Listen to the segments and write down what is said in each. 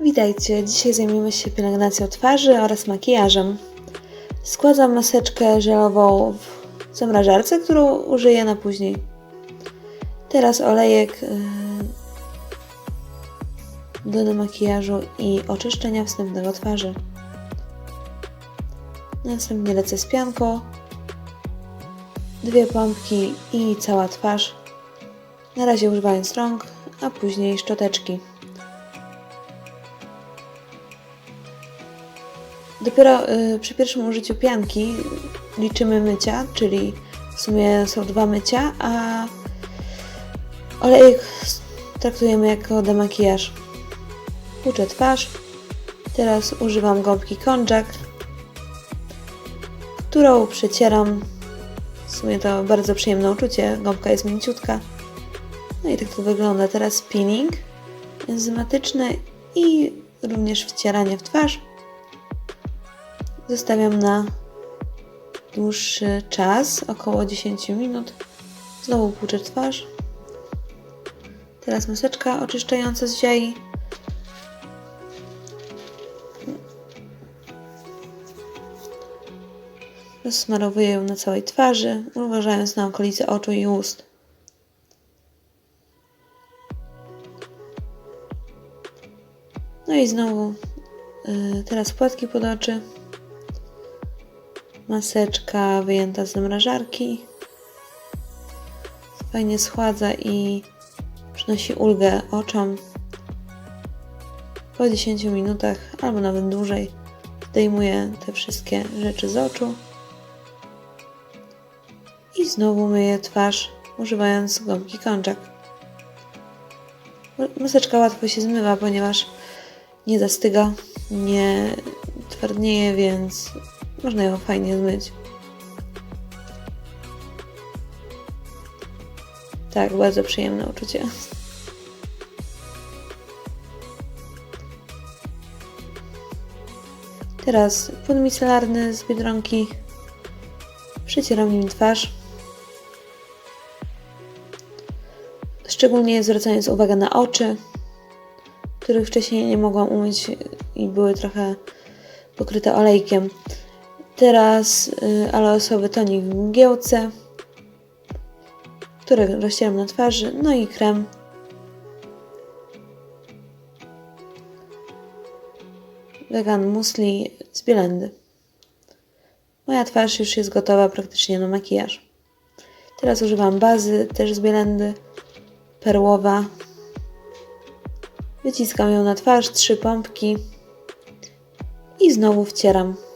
Witajcie, dzisiaj zajmiemy się pielęgnacją twarzy oraz makijażem. Składam maseczkę żelową w zamrażarce, którą użyję na później. Teraz olejek yy, do makijażu i oczyszczenia wstępnego twarzy. Następnie lecę z pianką, dwie pompki i cała twarz. Na razie używając rąk, a później szczoteczki. Dopiero y, przy pierwszym użyciu pianki liczymy mycia, czyli w sumie są dwa mycia, a olejek traktujemy jako demakijaż. Płuczę twarz. Teraz używam gąbki konjac, którą przecieram. W sumie to bardzo przyjemne uczucie, gąbka jest mięciutka. No i tak to wygląda. Teraz spinning enzymatyczny i również wcieranie w twarz. Zostawiam na dłuższy czas, około 10 minut. Znowu płuczę twarz. Teraz maseczka oczyszczająca z ziai. Rozsmarowuję ją na całej twarzy, uważając na okolice oczu i ust. No i znowu y, teraz płatki pod oczy. Maseczka wyjęta z zamrażarki. Fajnie schładza i przynosi ulgę oczom. Po 10 minutach, albo nawet dłużej, zdejmuję te wszystkie rzeczy z oczu. I znowu myję twarz, używając gąbki konczak. Maseczka łatwo się zmywa, ponieważ nie zastyga, nie twardnieje, więc można ją fajnie zmyć. Tak, bardzo przyjemne uczucie. Teraz płyn micelarny z Biedronki. Przecieram nim twarz. Szczególnie zwracając uwagę na oczy, których wcześniej nie mogłam umyć i były trochę pokryte olejkiem. Teraz y, aloesowy tonik w mgiełce, który rozcieram na twarzy, no i krem. Vegan Musli z Bielendy. Moja twarz już jest gotowa praktycznie na makijaż. Teraz używam bazy też z Bielendy, perłowa. Wyciskam ją na twarz, trzy pompki i znowu wcieram.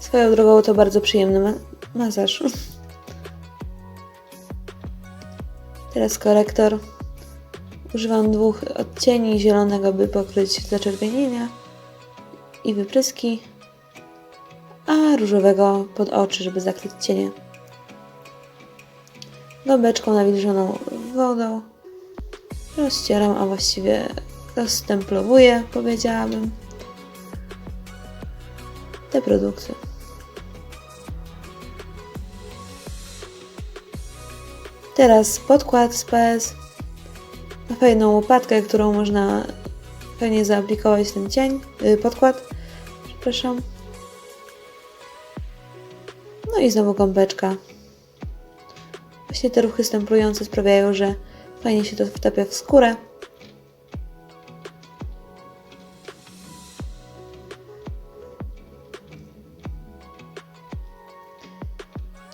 Swoją drogą to bardzo przyjemny ma masaż. Teraz korektor. Używam dwóch odcieni zielonego, by pokryć zaczerwienienia i wypryski, a różowego pod oczy, żeby zakryć cienie. Gąbeczką nawilżoną wodą rozcieram, a właściwie roztemplowuję, powiedziałabym, te produkty. Teraz podkład z PS fajną łopatkę, którą można fajnie zaaplikować ten cień, yy, podkład, przepraszam. No i znowu gąbeczka. Właśnie te ruchy stemplujące sprawiają, że fajnie się to wtapia w skórę.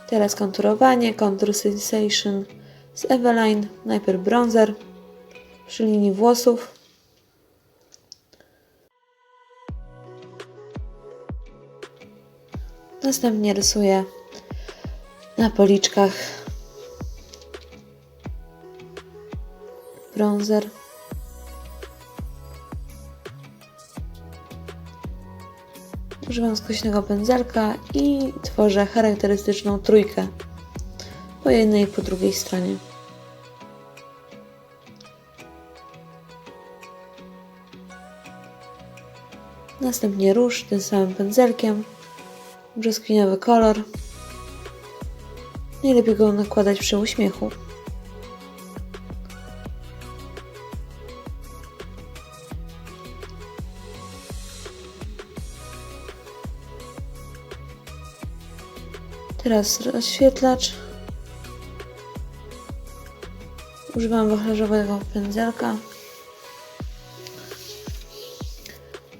Teraz konturowanie, Contour Sensation z Eveline, najpierw bronzer przy linii włosów. Następnie rysuję na policzkach bronzer. Używam skośnego pędzelka i tworzę charakterystyczną trójkę po jednej i po drugiej stronie. Następnie róż tym samym pędzelkiem, brzoskwiniowy kolor. Najlepiej go nakładać przy uśmiechu. Teraz rozświetlacz. Używam wachlerzowego pędzelka.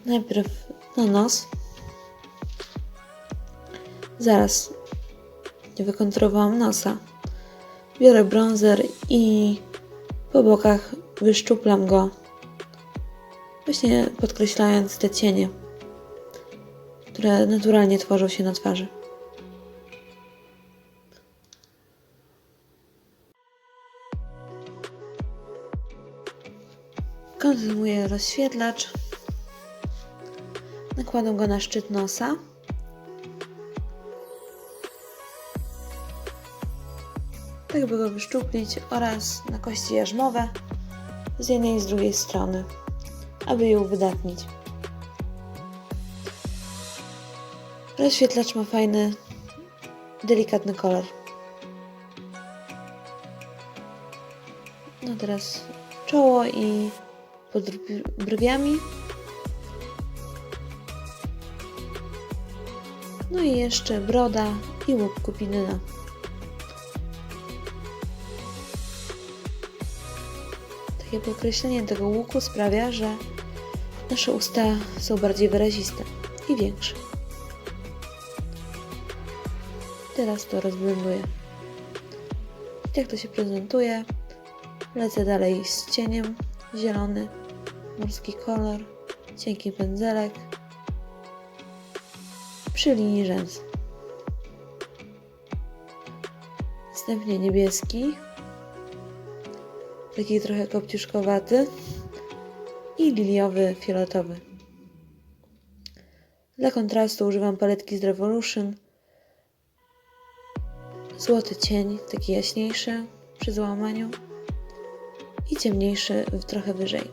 Najpierw na nos. Zaraz nie wykontrowałam nosa. Biorę bronzer i po bokach wyszczuplam go, właśnie podkreślając te cienie, które naturalnie tworzą się na twarzy. Kontynuuję rozświetlacz. Nakładam go na szczyt nosa. tak by go wyszczuplić oraz na kości jarzmowe z jednej i z drugiej strony, aby je uwydatnić. Rozświetlacz ma fajny, delikatny kolor. No teraz czoło i pod brwi- brwiami. No i jeszcze broda i łuk kupinyna. Takie podkreślenie tego łuku sprawia, że nasze usta są bardziej wyraziste i większe. Teraz to rozblenduję. I tak to się prezentuje. Lecę dalej z cieniem. Zielony, morski kolor, cienki pędzelek. Przy linii rzęs. Następnie niebieski, taki trochę kopciuszkowaty i liliowy, fioletowy. Dla kontrastu używam paletki z Revolution. Złoty cień, taki jaśniejszy przy załamaniu i ciemniejszy trochę wyżej.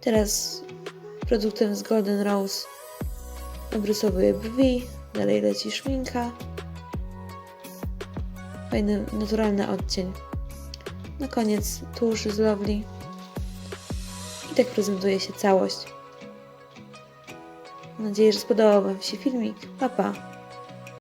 Teraz produktem z Golden Rose obrysowuję brwi, dalej leci szminka. Fajny, naturalny odcień. Na koniec tusz z Lovely. I tak prezentuje się całość. Mam nadzieję, że spodobał Wam się filmik. Pa, pa.